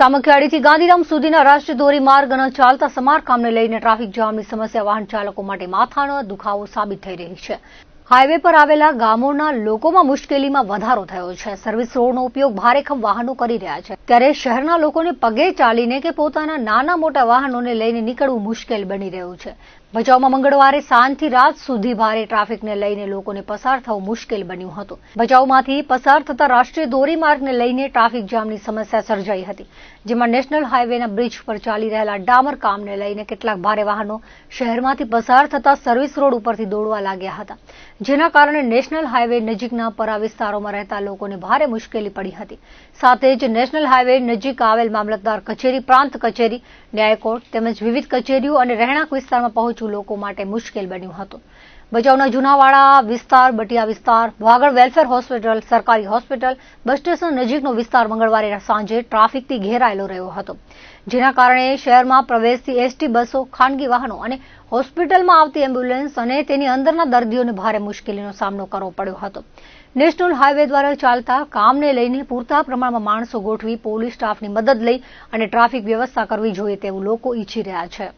સામખિયાળીથી ગાંધીધામ સુધીના રાષ્ટ્રીય ધોરીમાર્ગ ન ચાલતા સમારકામને લઈને ટ્રાફિક જામની સમસ્યા વાહન ચાલકો માટે માથાનો દુખાવો સાબિત થઈ રહી છે. હાઈવે પર આવેલા ગામોના લોકોમાં મુશ્કેલીમાં વધારો થયો છે. સર્વિસ રોડનો ઉપયોગ ભારેખમ વાહનો કરી રહ્યા છે. ત્યારે શહેરના લોકોને પગે ચાલીને કે પોતાના નાના મોટા વાહનોને લઈને નીકળવું મુશ્કેલ બની રહ્યું છે. ભચાઉમાં મંગળવારે સાંજથી રાત સુધી ભારે ટ્રાફિકને લઈને લોકોને પસાર થવું મુશ્કેલ બન્યું હતું. ભચાઉમાંથી પસાર થતા રાષ્ટ્રીય ધોરીમાર્ગને લઈને ટ્રાફિક જામની સમસ્યા સર્જાઈ હતી, જેમાં નેશનલ હાઈવેના બ્રિજ પર ચાલી રહેલા ડામર કામને લઈને કેટલાક ભારે વાહનો શહેરમાંથી પસાર થતા સર્વિસ રોડ ઉપરથી દોડવા લાગ્યા હતા. જેના કારણે નેશનલ હાઇવે નજીકના પરા વિસ્તારોમાં રહેતા લોકોને ભારે મુશ્કેલી પડી હતી. સાથે જ નેશનલ હાઇવે નજીક આવેલ મામલતદાર કચેરી, પ્રાંત કચેરી ન્યાયકોર્ટ તેમજ વિવિધ કચેરીઓ અને રહેણાંક વિસ્તારમાં પહોંચવું લોકો માટે મુશ્કેલ બન્યું હતું. ભચાઉના જુનાવાડા વિસ્તાર, બટિયા વિસ્તાર, વાગડ વેલફેર હોસ્પિટલ, સરકારી હોસ્પિટલ, બસ સ્ટેશન નજીકનો વિસ્તાર મંગળવારે સાંજે ટ્રાફિકથી ઘેરાયેલો રહ્યો હતો. જેના કારણે શહેરમાં પ્રવેશતી એસટી બસો, ખાનગી વાહનો અને હોસ્પિટલમાં આવતી એમ્બ્યુલન્સ અને તેની અંદરના દર્દીઓને ભારે મુશ્કેલીનો સામનો કરવો પડ્યો હતો. નેશનલ હાઈવે દ્વારા ચાલતા કામને લઈને પૂરતા પ્રમાણમાં માણસો ગોઠવી પોલીસ સ્ટાફની મદદ લઈ અને ટ્રાફિક વ્યવસ્થા કરવી જોઈએ તેવું લોકો ઈચ્છી રહ્યા છે.